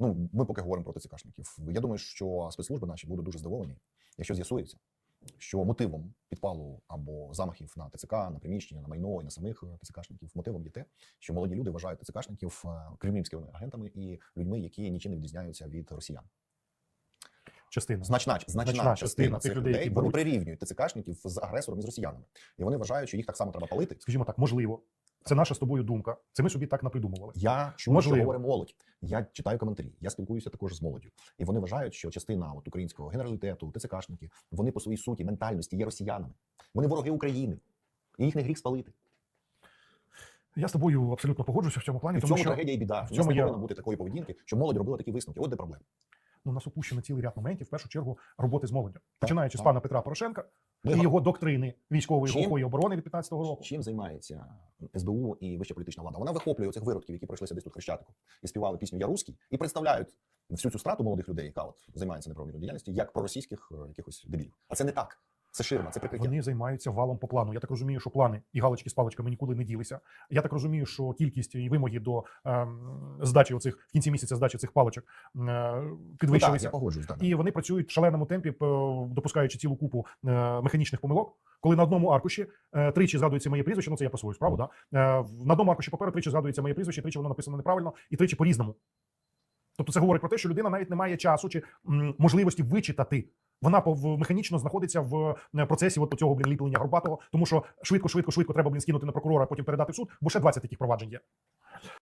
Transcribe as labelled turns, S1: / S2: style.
S1: Ну, ми поки говоримо про ТЦКшників. Я думаю, що спецслужби наші будуть дуже здивовані, якщо з'ясується, що мотивом підпалу або замахів на ТЦК, на приміщення, на майно і на самих е, ТЦКшників мотивом є те, що молоді люди вважають ТЦКшників е, кремлівськими агентами і людьми, які нічим не відрізняються від росіян.
S2: Частина.
S1: Значна, значна,
S2: Значна
S1: частина,
S2: частина
S1: цих
S2: людей,
S1: людей,
S2: які
S1: вони
S2: беруть-
S1: прирівнюють ТЦКшників з агресором і з росіянами. І вони вважають, що їх так само треба палити.
S2: Скажімо так, можливо, це наша з тобою думка. Це ми собі так напридумували.
S1: Я
S2: Можливо.
S1: що говорить молодь. Я читаю коментарі. Я спілкуюся також з молоддю. І вони вважають, що частина от українського генералітету, ТЦКшники, вони по своїй суті, ментальності є росіянами. Вони вороги України. І їх не гріх спалити.
S2: Я з тобою абсолютно погоджуюся в цьому плані,
S1: І в
S2: тому що
S1: трагедія і біда.
S2: в цьому
S1: цьому не
S2: є-
S1: повинно бути такої поведінки, що молодь робила такі висновки. От де проблема.
S2: ну, нас опущено цілий ряд моментів, в першу чергу, роботи з молоддю. Починаючи з пана Петра Порошенка
S1: Ми
S2: і його доктрини військової глухої оборони від 15-го року.
S1: Чим займається СБУ і вища політична влада? Вона вихоплює цих виродків, які пройшлися десь тут хрещатику і співали пісню Я русський, і представляють всю цю страту молодих людей, яка от займається неправомірною діяльністю, як проросійських е, якихось дебілів. А це не так. Це ширма, це прикриття.
S2: Вони займаються валом по плану. Я так розумію, що плани і галочки з паличками нікуди не ділися. Я так розумію, що кількість і вимоги до ем, здачі оцих в кінці місяця здачі цих паличок е,
S1: Ну, так,
S2: підвищилися.
S1: я погоджуюсь. Так.
S2: І вони працюють в шаленому темпі, допускаючи цілу купу е, механічних помилок. Коли на одному аркуші е, тричі згадується моє прізвище, ну це я про свою справу, да? е, на одному аркуші паперу тричі згадується моє прізвище, тричі воно написано неправильно і тричі по-різному. Тобто це говорить про те, що людина навіть не має часу чи м, можливості вичитати. Вона механічно знаходиться в е, процесі от цього блін ліплення горбатого, тому що швидко, швидко, швидко треба блін скинути на прокурора, а потім передати в суд, бо ще 20 таких проваджень є.